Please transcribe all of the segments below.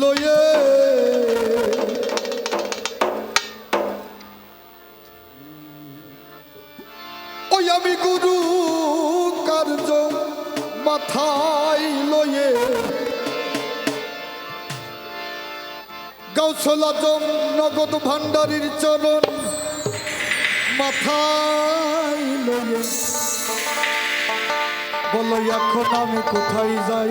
লয়ে ওই আমি গুরু কার্য মাথায় লয়ে কৌশল আজম নগদ ভান্ডারীর চরণ মাথায় লয়ে। বলো, এখন আমি কোথায় যাই?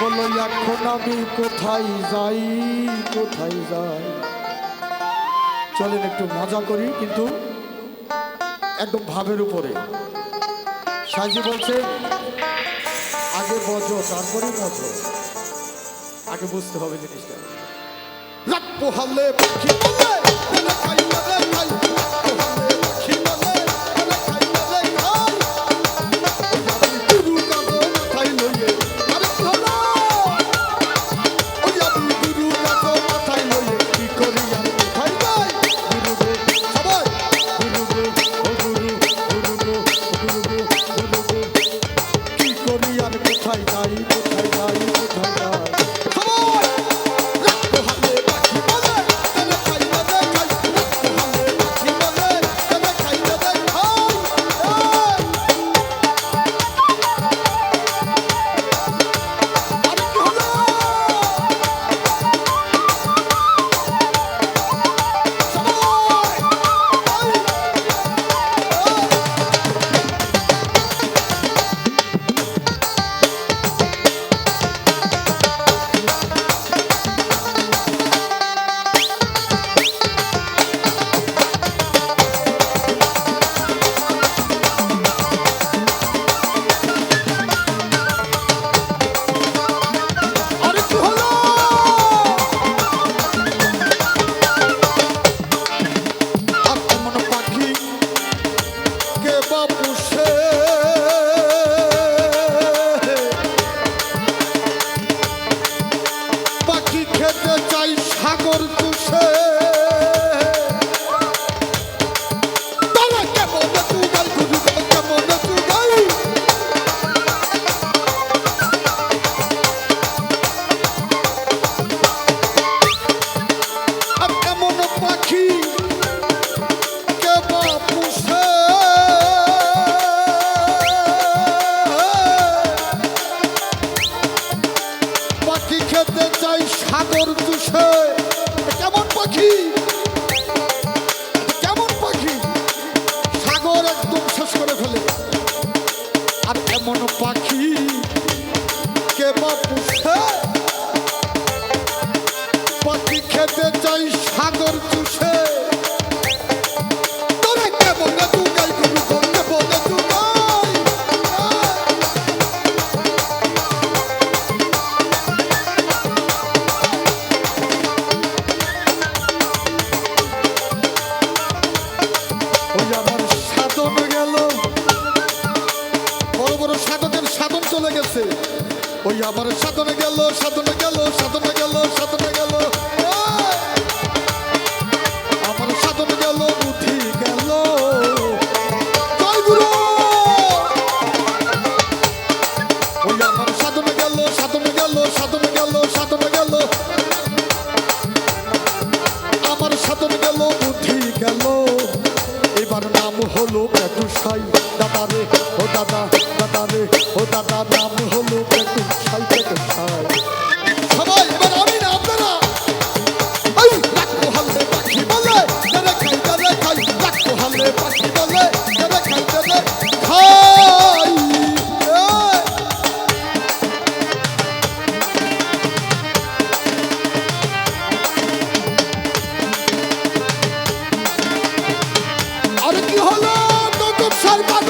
বলো, এখন আমি কোথায় যাই? কোথায় যাই? চলেন একটু মজা করি, কিন্তু একদম ভাবের উপরে। সাজি বলছে, আগে বজ তারপরে মজ। আগে বুঝতে হবে জিনিসটা। পোহালে পাখি যেতে চাই সাগর চুষে। কেমন পাখি? কেমন পাখি? সাগর একদম শেষ করে ফেলে। আর কেমন পাখি? কেমন পাখি খেতে চলে গেছে। ওই আমার সাধনে গেল সাধনে গেল সাধনে গেল সাধনে গেল। Shall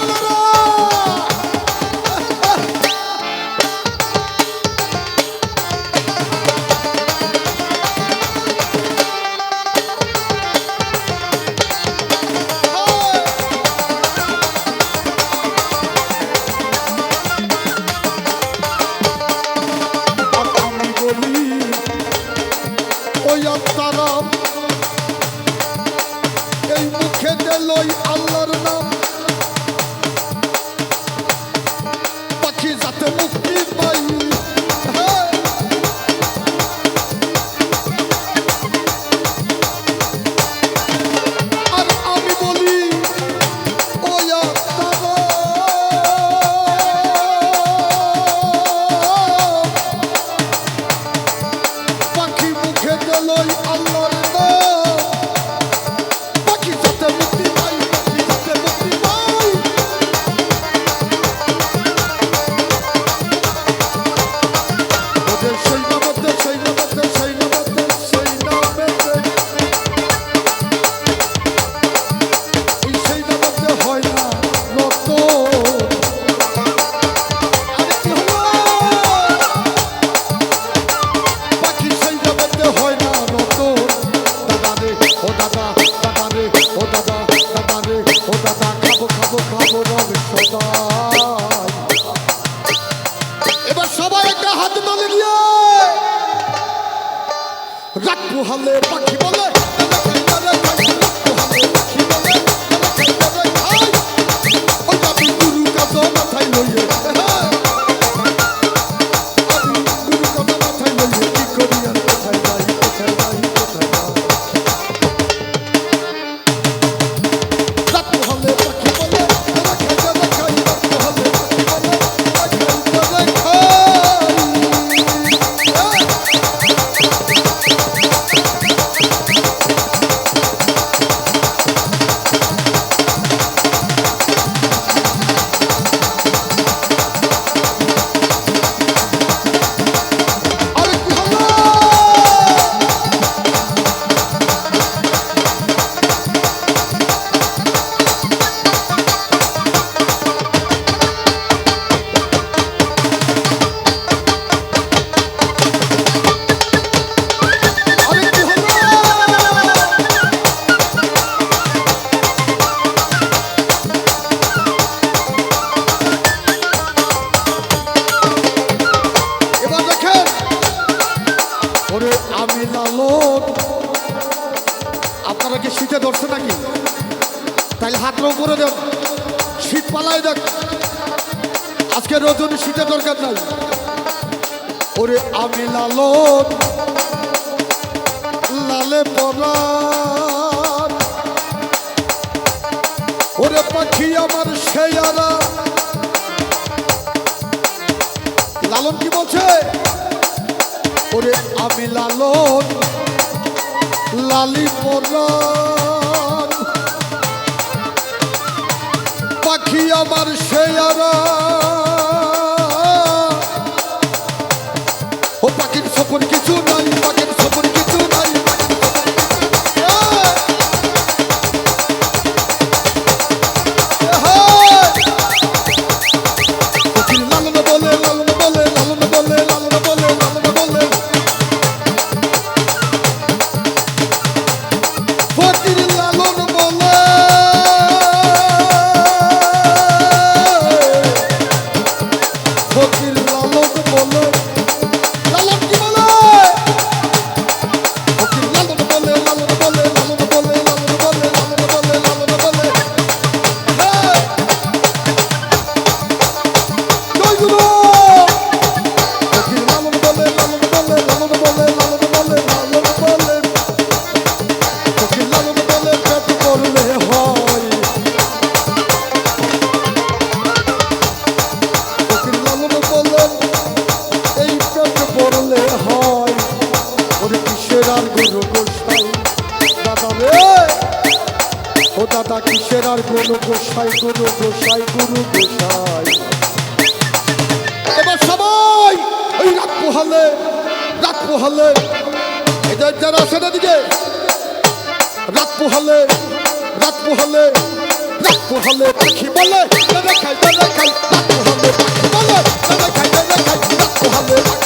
আল্লাহ রজন সেটা দরকার নাই। ওরে আমি লালন, লালে পরা। ওরে পাখি আমার সেয়ারা লালন কি বলছে? ওরে আমি লালন, লালি পরাণ পাখি আমার সেয়ারা ব্যথা কিসের আর কোনো গোসাই কোনো গোসাই কোনো গোসাই? এবার সবাই ওই রাত পোহালে রাত পোহালে, এদের যারা আছে না দিকে রাত পোহালে রাত পোহালে রাত পোহালে পাখি বলে খাই খাই রাত পোহালে পাখি বলে খাই খাই রাত পোহালে